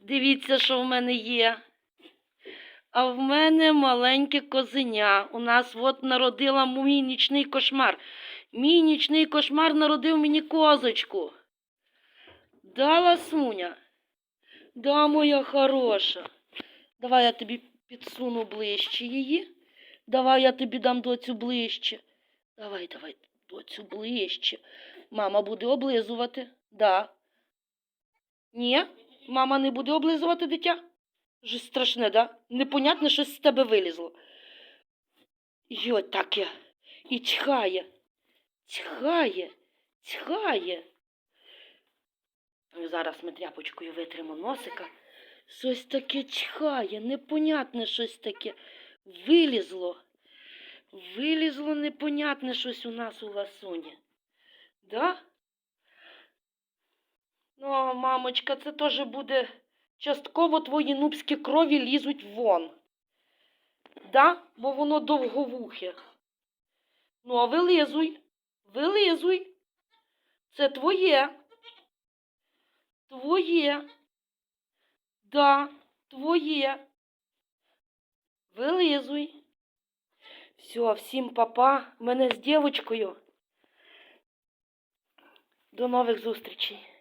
Дивіться, що в мене є. А в мене маленьке козеня. У нас от народила мій нічний кошмар. Мій нічний кошмар народив мені козочку. Дала Суня. Да, моя хороша. Давай я тобі підсуну ближче її. Давай я тобі дам доцю ближче. Давай, давай, доцю ближче. Мама буде облизувати. Да. Ні, мама не буде облизувати дитя. Вже страшне, да? Непонятне, щось з тебе вилізло. Йой, таке. І чхає. Чхає, чхає. Зараз ми тряпочкою витримо носика. Щось таке чхає, непонятне щось таке. Вилізло. Вилізло непонятне щось у нас у ласуні. Да? Ну, мамочка, це теж буде частково твої нубські крові лізуть вон. Да? Бо воно довговухе. Ну, а вилизуй, вилизуй. Це твоє. Твоє. Да, твоє. Вилизуй. Все, всім папа. Мене з дівочкою. До нових зустрічей.